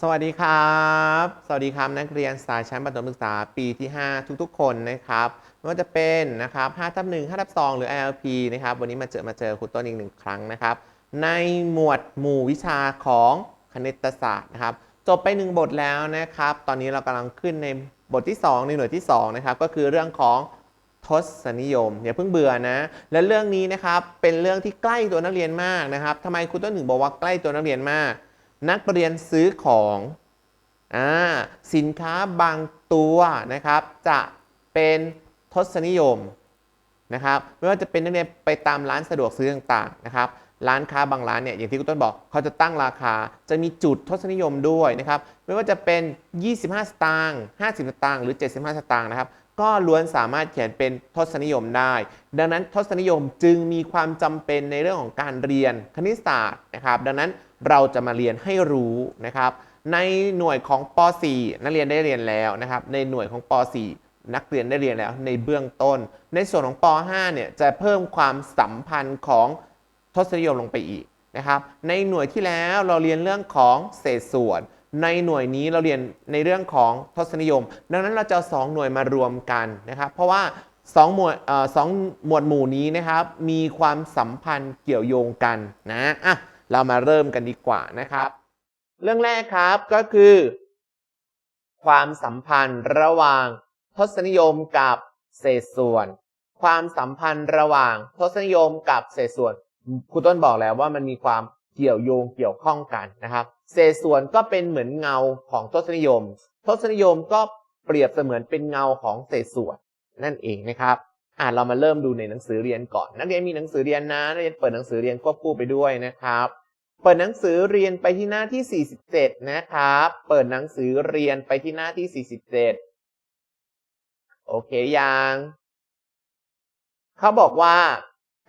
สวัสดีครับ สวัสดีครับนักเรียนสายชั้นประถมศึกษาปีที่ 5 ทุกๆ คนนะครับไม่ว่าจะเป็นนะครับ5ทับ1 5ทับ2หรือ ILP นะครับ วันนี้มาเจอมาเจอครูต้นอีกหนึ่งครั้งนะครับ ในหมวดหมู่วิชาของคณิตศาสตร์นะครับ จบไป 1 บทแล้วนะครับ ตอนนี้เรากำลังขึ้นในบทที่ 2 ในหน่วยที่2นะครับ ก็คือเรื่องของทศนิยมอย่าเพิ่งเบื่อนะ และเรื่องนี้นะครับเป็นเรื่องที่ใกล้ตัวนักเรียนมากนะครับทำไมครูต้นถึงบอกว่าใกล้ตัวนักเรียนมาก นักเรียนซื้อของอสินค้าบางตัวนะครับ จะเป็นทศนิยมนะครับไม่ว่าจะเป็นนักเรียนไปตามร้านสะดวกซื้อต่างๆนะครับร้านค้าบางร้านเนี่ยอย่างที่คุณต้นบอกเขาจะตั้งราคาจะมีจุดทศนิยมด้วยนะครับไม่ว่าจะเป็น 25 สตางค์50 สตางค์หรือ 75 สตางค์นะครับก็ล้วนสามารถเขียนเป็นทศนิยมได้ ดังนั้นทศนิยมจึงมีความจำเป็นในเรื่องของการเรียนคณิตศาสตร์นะครับ ดังนั้น เราจะมาเรียนให้รู้นะครับ ในหน่วยของป .4 นักเรียนได้เรียนแล้วนะครับ ในหน่วยของป .4 นักเรียนได้เรียนแล้วในเบื้องต้น ในส่วนของป .5 เนี่ยจะเพิ่มความสัมพันธ์ของทศนิยมลงไปอีกนะครับ ในหน่วยที่แล้วเราเรียนเรื่องของเศษส่วน ในหน่วยนี้เราเรียนในเรื่องของทศนิยม ดังนั้นเราจะสองหน่วยมารวมกันนะครับ เพราะว่าสองหมวดสองหมวดหมู่นี้นะครับ มีความสัมพันธ์เกี่ยวโยงกันนะอะ เรามาเริ่มกันดีกว่านะครับ เรื่องแรกครับก็คือ ความสัมพันธ์ระหว่างทศนิยมกับเศษส่วน ความสัมพันธ์ระหว่างทศนิยมกับเศษส่วนครูต้นบอกแล้วว่ามันมีความเกี่ยวโยงเกี่ยวข้องกันนะครับ เศษส่วนก็เป็นเหมือนเงาของทศนิยม ทศนิยมก็เปรียบเสมือนเป็นเงาของเศษส่วนนั่นเองนะครับ อะเรามาเริ่มดูในหนังสือเรียนก่อน นักเรียนมีหนังสือเรียนนะนักเรียนเปิดหนังสือเรียนควบคู่ไปด้วยนะครับ เปิดหนังสือเรียนไปที่หน้าที่ 47 นะครับ เปิดหนังสือเรียนไปที่หน้าที่ 47 โอเคยังเขาบอกว่า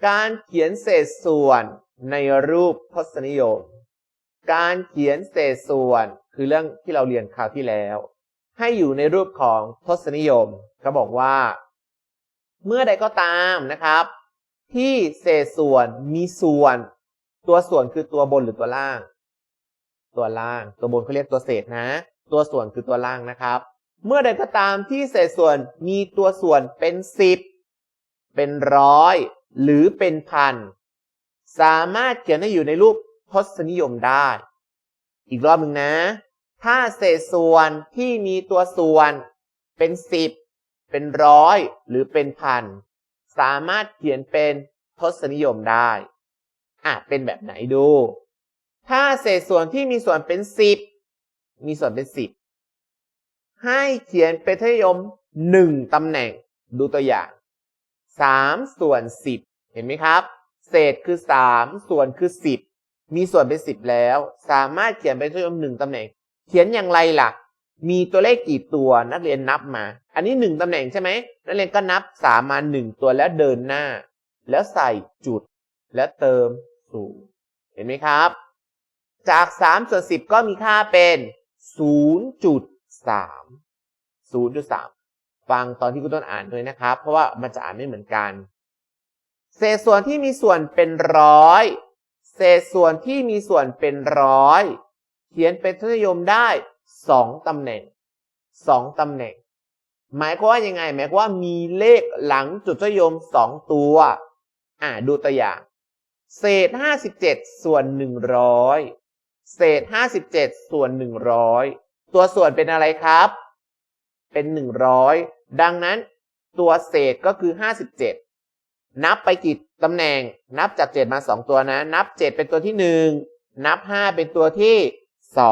การเขียนเศษส่วนในรูปทศนิยม การเขียนเศษส่วนคือเรื่องที่เราเรียนคราวที่แล้ว ให้อยู่ในรูปของทศนิยมเขาบอกว่า เมื่อใดก็ตามนะครับ ที่เศษส่วนมีส่วน ตัวส่วนคือตัวบนหรือตัวล่าง ตัวล่าง ตัวบนเขาเรียกตัวเศษนะ ตัวส่วนคือตัวล่างนะครับ เมื่อใดก็ตามที่เศษส่วนมีตัวส่วนเป็นสิบเป็นร้อยหรือเป็นพันสามารถเขียนให้อยู่ในรูปทศนิยมได้ อีกรอบหนึ่งนะ ถ้าเศษส่วนที่มีตัวส่วนเป็นสิบ เป็นร้อยหรือเป็นพัน สามารถเขียนเป็นทศนิยมได้อะเป็นแบบไหนดู ถ้าเศษส่วนที่มีส่วนเป็นสิบมีส่วนเป็นสิบให้เขียนเป็นทศนิยมหนึ่งตำแหน่งดูตัวอย่างสามส่วนสิบเห็นไหมครับ เศษคือสามส่วนคือสิบมีส่วนเป็นสิบแล้ว สามารถเขียนเป็นทศนิยมหนึ่งตำแหน่ง เขียนอย่างไรล่ะ มีตัวเลขกี่ตัวนักเรียนนับมา อันนี้หนึ่งตำแหน่งใช่ไหมนักเรียนก็นับสามมาหนึ่งตัวแล้วเดินหน้า แล้วใส่จุดและเติมศูนย์เห็นไหมครับ จาก3ส่วน10ก็มีค่าเป็น0.3 0.3ฟังตอนที่คุณต้นอ่านด้วยนะครับ เพราะว่ามันจะอ่านไม่เหมือนกัน เศษส่วนที่มีส่วนเป็นร้อยเศษส่วนที่มีส่วนเป็นร้อยเขียนเป็นทศนิยมได้ 2ตำแหน่ง2ตำแหน่ง หมายความว่ายังไง หมายความว่ามีเลขหลังจุดทศนิยม2ตัว อ่าดูตัวอย่าง เศษ57ส่วน100เศษ57ส่วน100ตัวส่วนเป็นอะไรครับ เป็น100ดังนั้นตัวเศษก็คือ57นับไปกี่ตำแหน่ง นับจาก7มา2ตัวนะ นับ7เป็นตัวที่1นับ5เป็นตัวที่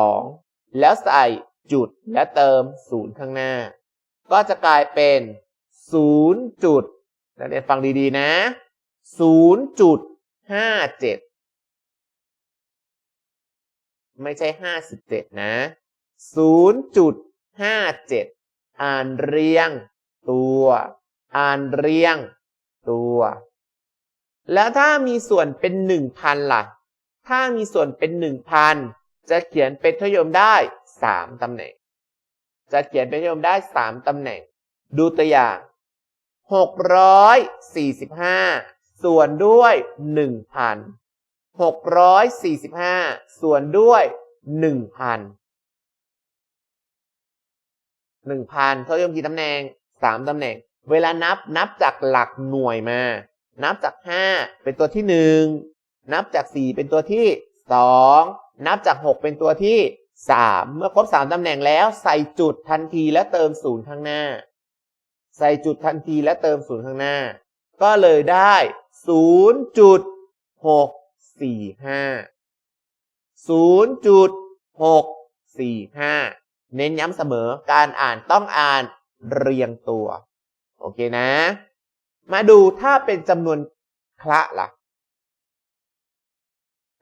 2 แล้วใส่จุดและเติม0ข้างหน้า ก็จะกลายเป็น0จุดนักเรียนฟังดีๆนะ0.57ไม่ใช่57นะ0.57อ่านเรียงตัว อ่านเรียงตัว แล้วถ้ามีส่วนเป็น1,000ล่ะ ถ้ามีส่วนเป็น1,000 จะเขียนเป็นทศยมได้3ตำแหน่ง จะเขียนเป็นทศยมได้3ตำแหน่ง ดูตัวอย่าง645ส่วนด้วย1,000 645ส่วนด้วย1,000หนึ่งพันทศยมกี่ตำแหน่งสามตำแหน่ง เวลานับนับจากหลักหน่วยมา นับจากห้าเป็นตัวที่หนึ่งนับจากสี่เป็นตัวที่สอง นับจากหกเป็นตัวที่สามเมื่อครบสามตำแหน่งแล้วใส่จุดทันทีและเติมศูนย์ข้างหน้า ใส่จุดทันทีและเติมศูนย์ข้างหน้า ก็เลยได้ศูนย์จุดหกสี่ห้าศูนย์จุดหกสี่ห้าเน้นย้ำเสมอการอ่านต้องอ่านเรียงตัว โอเคนะ มาดูถ้าเป็นจำนวนคละล่ะ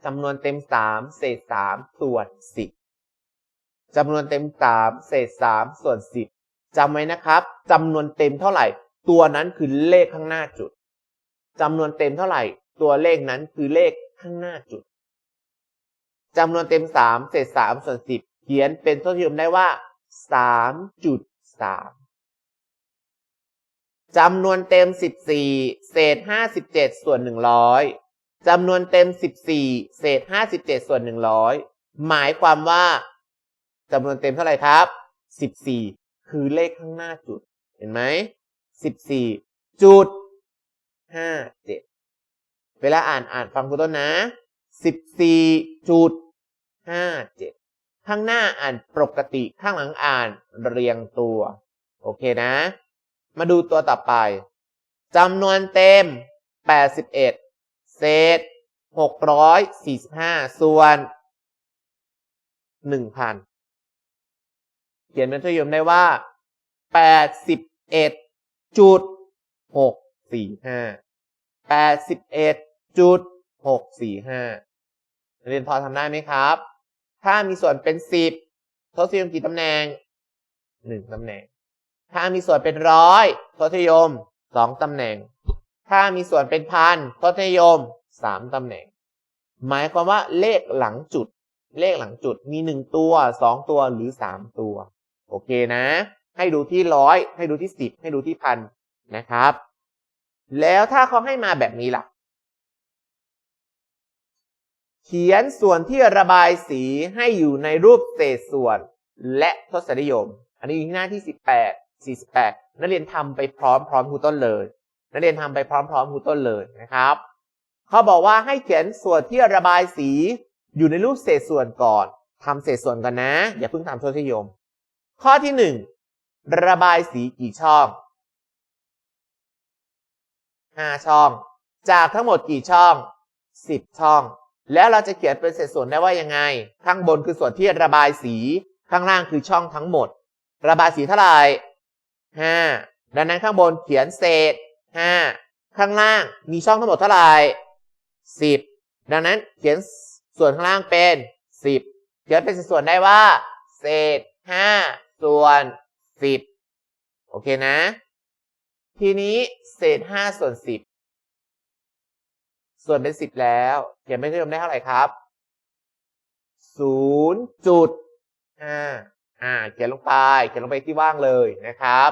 จำนวนเต็มสามเศษสามส่วนสิบจำนวนเต็มสามเศษสามส่วนสิบจำไว้นะครับจำนวนเต็มเท่าไหร่ ตัวนั้นคือเลขข้างหน้าจุดจำนวนเต็มเท่าไหร่ ตัวเลขนั้นคือเลขข้างหน้าจุดจำนวนเต็มสามเศษสามส่วนสิบเขียนเป็นทศนิยมได้ว่าสามจุดสามจำนวนเต็มสิบสี่เศษห้าสิบเจ็ดส่วนหนึ่งร้อย จำนวนเต็มสิบสี่เศษห้าสิบเจ็ดส่วนหนึ่งร้อยหมายความว่าจำนวนเต็มเท่าไหร่ครับสิบสี่คือเลขข้างหน้าจุด เห็นไหมสิบสี่จุดห้าเจ็ดเวลาอ่านอ่านฟังคุณต้นนะสิบสี่จุดห้าเจ็ดข้างหน้าอ่านปกติ ข้างหลังอ่านเรียงตัว โอเคนะ มาดูตัวต่อไปจำนวนเต็ม 81 เศษ645ส่วน1,000เขียนเป็นทศนิยมได้ว่า81จุด645 81จุด645เรียนพอทำได้ไหมครับ ถ้ามีส่วนเป็น10ทศนิยมกี่ตำแหน่ง1ตำแหน่ง ถ้ามีส่วนเป็นร้อยทศนิยม2ตำแหน่ง ถ้ามีส่วนเป็นพันทศนิยม3ตำแหน่ง หมายความว่าเลขหลังจุด เลขหลังจุดมี1ตัว2ตัวหรือ3ตัว โอเคนะ ให้ดูที่ร้อยให้ดูที่10ให้ดูที่พันนะครับ แล้วถ้าเขาให้มาแบบนี้ล่ะ เขียนส่วนที่ระบายสีให้อยู่ในรูปเศษส่วนและทศนิยม อันนี้อยู่ที่หน้าที่ 18 48 นักเรียนทำไปพร้อมพร้อมครูต้นเลย นักเรียนทำไปพร้อมพร้อมครูต้นเลยนะครับเขาบอกว่าให้เขียนส่วนที่ระบายสีอยู่ในรูปเศษส่วนก่อนทำเศษส่วนกันนะ อย่าเพิ่งทำทศนิยม ข้อที่ 1 ระบายสีกี่ช่อง5ช่อง จากทั้งหมดกี่ช่อง 10 ช่อง แล้วเราจะเขียนเป็นเศษส่วนได้ว่ายังไง ข้างบนคือส่วนที่ระบายสี ข้างล่างคือช่องทั้งหมด ระบายสีเท่าไหร่ห้าดังนั้นข้างบนเขียนเศษ ห้าข้างล่างมีช่องทั้งหมดเท่าไหร่สิบดังนั้นเขียนส่วนข้างล่างเป็นสิบเขียนเป็นส่วนได้ว่า เศษห้าส่วนสิบโอเคนะ ทีนี้เศษห้าส่วนสิบส่วนเป็นสิบแล้วเขียนไม่ทศนิยมได้เท่าไหร่ครับศูนย์จุดห้าอ่า เขียนลงไป เขียนลงไปที่ว่างเลยนะครับ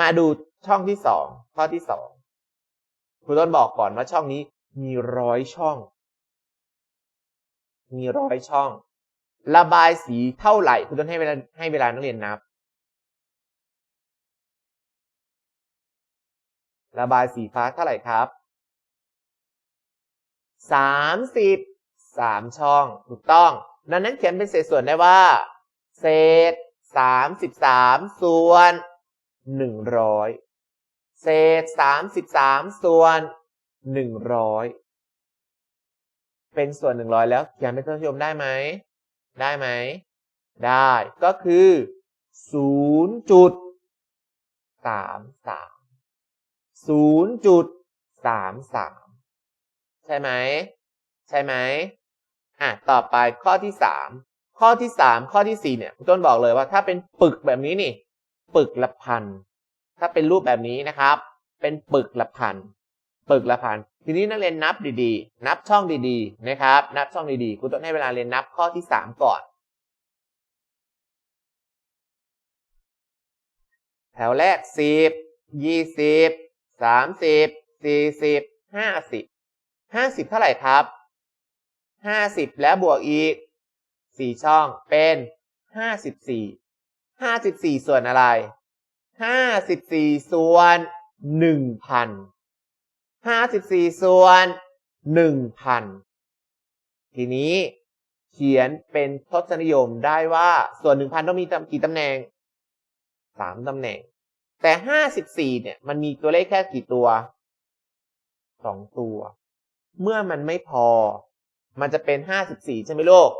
มาดู ช่องที่สองข้อที่สองครูต้นบอกก่อนว่าช่องนี้มีร้อยช่อง มีร้อยช่อง ระบายสีเท่าไหร่ครูต้นให้เวลาให้เวลานักเรียนนับ ระบายสีฟ้าเท่าไหร่ครับสามสิบสามช่องถูกต้อง ดังนั้นเขียนเป็นเศษส่วนได้ว่า เศษสามสิบสามส่วนหนึ่งร้อย เศษสามสิบสามส่วนหนึ่งร้อยเป็นส่วนหนึ่งร้อยแล้วเขียนเป็นทศนิยมได้ไหม ได้ไหม ได้ก็คือศูนย์จุดสามสามศูนย์จุดสามสามใช่ไหม ใช่ไหมอะต่อไปข้อที่สามข้อที่สามข้อที่สี่เนี่ยคุณต้นบอกเลยว่าถ้าเป็นปึกแบบนี้นี่ ปึกละพัน ถ้าเป็นรูปแบบนี้นะครับ เป็นปึกละพันปึกละพันทีนี้นักเรียนนับดีๆ นับช่องดีๆ นะครับ นับช่องดีๆคุณต้นให้เวลาเรียนนับข้อที่สามก่อน แถวแรกสิบยี่สิบสามสิบสี่สิบห้าสิบห้าสิบเท่าไหร่ครับห้าสิบแล้วบวกอีกสี่ช่องเป็นห้าสิบสี่ห้าสิบสี่ส่วนอะไร ห้าสิบสี่ส่วนหนึ่งพันห้าสิบสี่ส่วนหนึ่งพันทีนี้เขียนเป็นทศนิยมได้ว่าส่วนหนึ่งพันต้องมีกี่ตำแหน่งสามตำแหน่ง แต่ห้าสิบสี่เนี่ย มันมีตัวเลขแค่กี่ตัวสองตัว เมื่อมันไม่พอ มันจะเป็นห้าสิบสี่ใช่ไหมลูก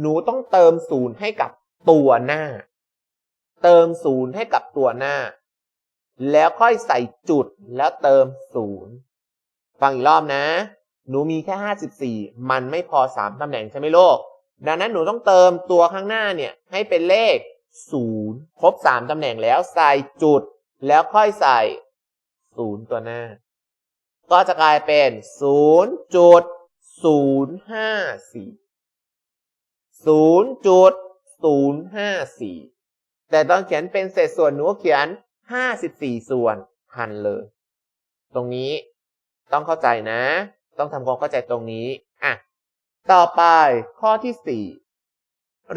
หนูต้องเติมศูนย์ให้กับตัวหน้า เติมศูนย์ให้กับตัวหน้า แล้วค่อยใส่จุดแล้วเติมศูนย์ฟังอีกรอบนะ หนูมีแค่ห้าสิบสี่มันไม่พอสามตำแหน่งใช่ไหมโลก ดังนั้นหนูต้องเติมตัวข้างหน้าเนี่ยให้เป็นเลขศูนย์ครบสามตำแหน่งแล้วใส่จุด แล้วค่อยใส่ศูนย์ตัวหน้า ก็จะกลายเป็นศูนย์จุดศูนย์ห้าสี่ศูนย์จุดศูนย์ห้าสี่ แต่ตอนเขียนเป็นเศษส่วนหนูเขียนห้าสิบสี่ส่วนพันเลย ตรงนี้ต้องเข้าใจนะ ต้องทำความเข้าใจตรงนี้อะต่อไปข้อที่สี่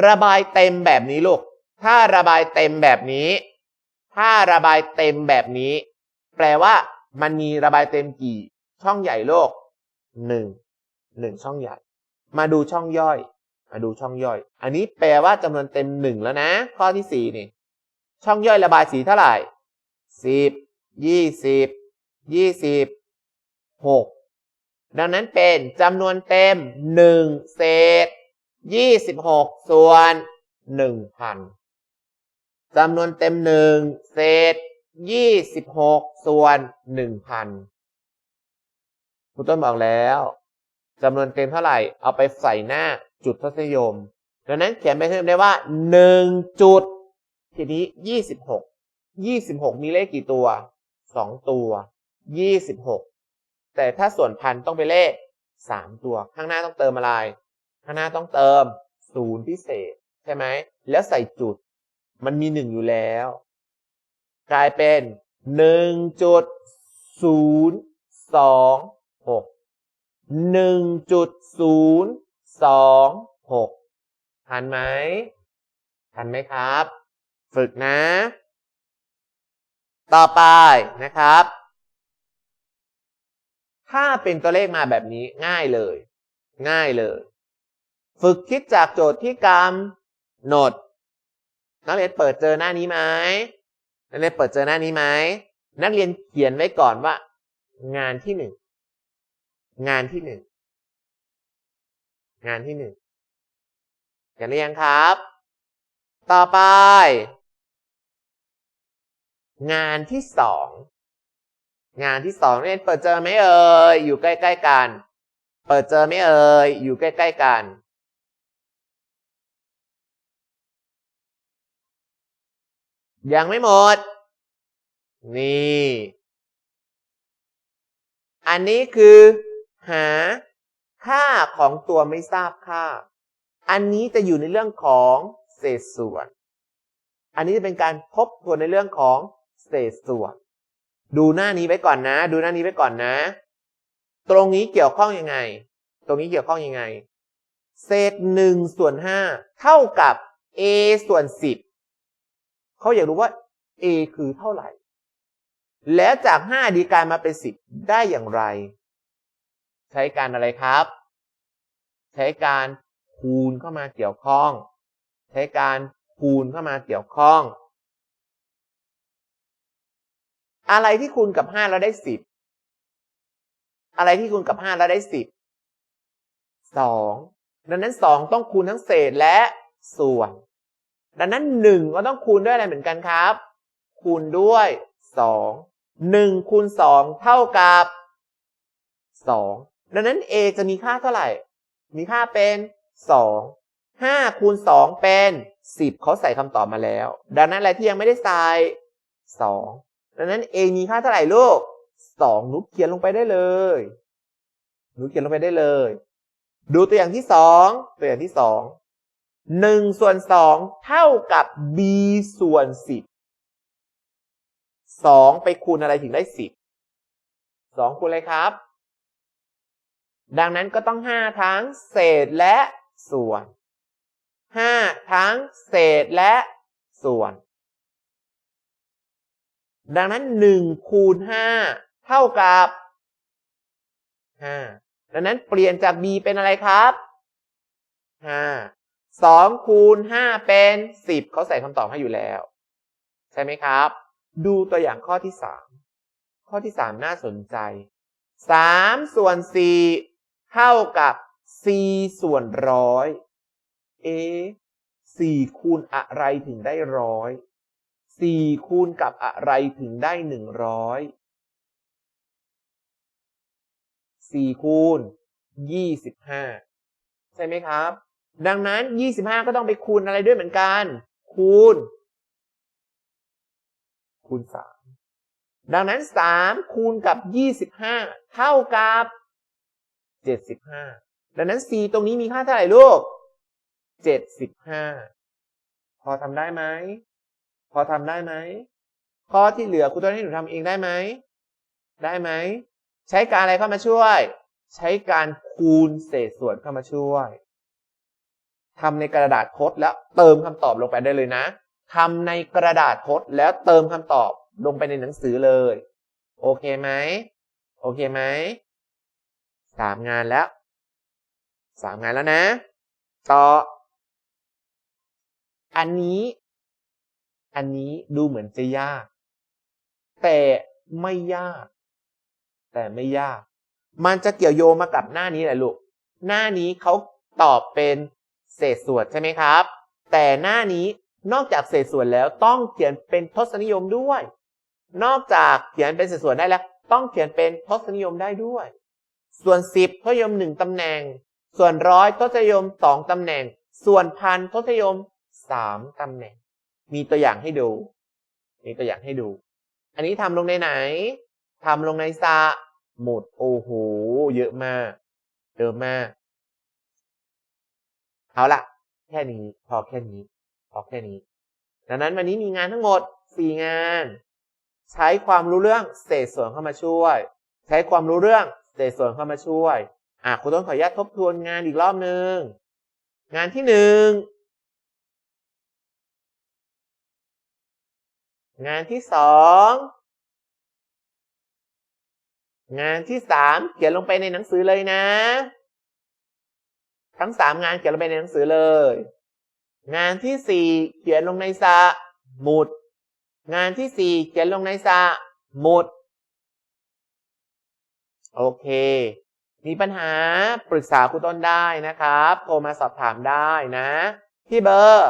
ระบายเต็มแบบนี้ลูก ถ้าระบายเต็มแบบนี้ ถ้าระบายเต็มแบบนี้ แปลว่า มันมีระบายเต็มกี่ ช่องใหญ่โลกหนึ่งหนึ่งช่องใหญ่ มาดูช่องย่อย ดูช่องย่อย อันนี้แปลว่าจำนวนเต็มหนึ่งแล้วนะ ข้อที่สี่นี่ช่องย่อยระบายสีเท่าไหร่สิบยี่สิบยี่สิบหกดังนั้นเป็นจำนวนเต็มหนึ่งเศษยี่สิบหกส่วนหนึ่งพันจำนวนเต็มหนึ่งเศษยี่สิบหกส่วนหนึ่งพันครูต้นบอกแล้ว จำนวนเต็มเท่าไหร่ เอาไปใส่หน้าจุดทศนิยม ดังนั้นเขียนไปเพิ่มได้ว่า 1 จุด ทีนี้ 26 26 มีเลขกี่ตัว 2 ตัว 26 แต่ถ้าส่วนพันต้องไปเลข 3 ตัว ข้างหน้าต้องเติมอะไร ข้างหน้าต้องเติม 0 พิเศษ ใช่ไหม แล้วใส่จุด มันมี 1 อยู่แล้ว กลายเป็น 1.026 หนึ่งจุดศูนย์สองหกทันไหมทันไหมครับ ฝึกนะ ต่อไปนะครับ ถ้าเป็นตัวเลขมาแบบนี้ง่ายเลย ง่ายเลย ฝึกคิดจากโจทย์ที่กำหนด นักเรียนเปิดเจอหน้านี้ไหมนักเรียนเปิดเจอหน้านี้ไหมนักเรียนเขียนไว้ก่อนว่า งานที่หนึ่ง งานที่หนึ่ง งานที่หนึ่งเขียนหรือยังครับ ต่อไป งานที่สอง งานที่สองเรียนเปิดเจอไหมเอ่ย อยู่ใกล้ๆกัน เปิดเจอไหมเอ่ย อยู่ใกล้ๆกัน ยังไม่หมด นี่ อันนี้คือ หาค่าของตัวไม่ทราบค่า อันนี้จะอยู่ในเรื่องของเศษส่วน อันนี้จะเป็นการทบทวนในเรื่องของเศษส่วน ดูหน้านี้ไว้ก่อนนะ ดูหน้านี้ไว้ก่อนนะ ตรงนี้เกี่ยวข้องยังไง ตรงนี้เกี่ยวข้องยังไง เศษหนึ่งส่วนห้าเท่ากับ a ส่วนสิบเขาอยากรู้ว่า a คือเท่าไหร่ แล้วจากห้าดีกลายมาเป็นสิบได้อย่างไร ใช้การอะไรครับ ใช้การคูณเข้ามาเกี่ยวข้อง ใช้การคูณเข้ามาเกี่ยวข้อง อะไรที่คูณกับห้าแล้วได้สิบอะไรที่คูณกับห้าแล้วได้สิบสองดังนั้นสองต้องคูณทั้งเศษและส่วน ดังนั้นหนึ่งก็ต้องคูณด้วยอะไรเหมือนกันครับ คูณด้วยสองหนึ่งคูณสองเท่ากับสอง ดังนั้น a จะมีค่าเท่าไหร่ มีค่าเป็นสองห้าคูณสองเป็นสิบเขาใส่คำตอบมาแล้ว ดังนั้นอะไรที่ยังไม่ได้ใส่สองดังนั้น a มีค่าเท่าไหร่ลูกสองหนูเขียนลงไปได้เลย หนูเขียนลงไปได้เลย ดูตัวอย่างที่สองตัวอย่างที่สองหนึ่งส่วนสองเท่ากับ b ส่วนสิบสองไปคูณอะไรถึงได้สิบสองคูณอะไรครับ ดังนั้นก็ต้องห้าทั้งเศษและส่วนห้าทั้งเศษและส่วน ดังนั้น 1 คูณ 5 เท่ากับ 5 ดังนั้นเปลี่ยนจาก b เป็นอะไรครับ 5 2 คูณ 5 เป็น 10 เขาใส่คำตอบให้อยู่แล้ว ใช่ไหมครับ ดูตัวอย่างข้อที่ 3 ข้อที่ 3 น่าสนใจ 3 ส่วน 4 เท่ากับ c ส่วนร้อยเอ4คูณอะไรถึงได้ร้อย4คูณกับอะไรถึงได้100 4คูณ25ใช่ไหมครับ ดังนั้น25ก็ต้องไปคูณอะไรด้วยเหมือนกัน คูณ คูณ3ดังนั้น3คูณกับ25เท่ากับ 75ดังนั้น c ตรงนี้มีค่าเท่าไหร่ลูก75พอทำได้ไหม พอทำได้ไหม ข้อที่เหลือครูต้นให้หนูทำเองได้ไหม ได้ไหม ใช้การอะไรเข้ามาช่วย ใช้การคูณเศษส่วนเข้ามาช่วยทำในกระดาษทดแล้วเติมคำตอบลงไปได้เลยนะทำในกระดาษทดแล้วเติมคำตอบลงไปในหนังสือเลย โอเคไหม โอเคไหม สามงานแล้วสามงานแล้วนะ ต่อ อันนี้ อันนี้ดูเหมือนจะยาก แต่ไม่ยาก แต่ไม่ยาก มันจะเกี่ยวโยงมากับหน้านี้แหละลูก หน้านี้เขาตอบเป็นเศษส่วนใช่ไหมครับ แต่หน้านี้นอกจากเศษส่วนแล้วต้องเขียนเป็นทศนิยมด้วย นอกจากเขียนเป็นเศษส่วนได้แล้ว ต้องเขียนเป็นทศนิยมได้ด้วย ส่วน10ทศนิยม1ตำแหน่ง ส่วนร้อยทศนิยม2ตำแหน่ง ส่วนพันทศนิยม3ตำแหน่ง มีตัวอย่างให้ดู มีตัวอย่างให้ดู อันนี้ทำลงในไหนทำลงในสะหมดโอ้โหเยอะมากเยอะมากเอาละแค่นี้พอแค่นี้พอแค่นี้ ดังนั้นวันนี้มีงานทั้งหมด4งาน ใช้ความรู้เรื่องเศษส่วนเข้ามาช่วย ใช้ความรู้เรื่อง เศษส่วนเข้ามาช่วย อะครูต้นขออนุญาตทบทวนงานอีกรอบหนึ่งงานที่หนึ่งงานที่สองงานที่สามเขียนลงไปในหนังสือเลยนะ ทั้งสามงานเขียนลงไปในหนังสือเลย งานที่สี่เขียนลงในสมุด งานที่สี่เขียนลงในสมุด โอเค มีปัญหาปรึกษาครูต้นได้นะครับ โทรมาสอบถามได้นะ ที่เบอร์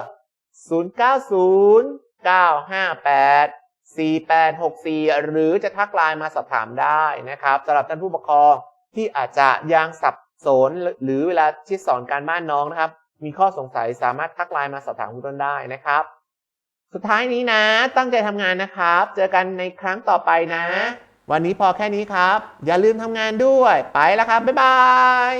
090 958 4864 หรือจะทักไลน์มาสอบถามได้นะครับสำหรับท่านผู้ปกครองที่อาจจะยังสับสนหรือเวลาที่สอนการบ้านน้องนะครับ มีข้อสงสัยสามารถทักไลน์มาสอบถามคุณต้นได้นะครับ สุดท้ายนี้นะ ตั้งใจทำงานนะครับ เจอกันในครั้งต่อไปนะ วันนี้พอแค่นี้ครับ อย่าลืมทำงานด้วย ไปแล้วครับ บ๊ายบาย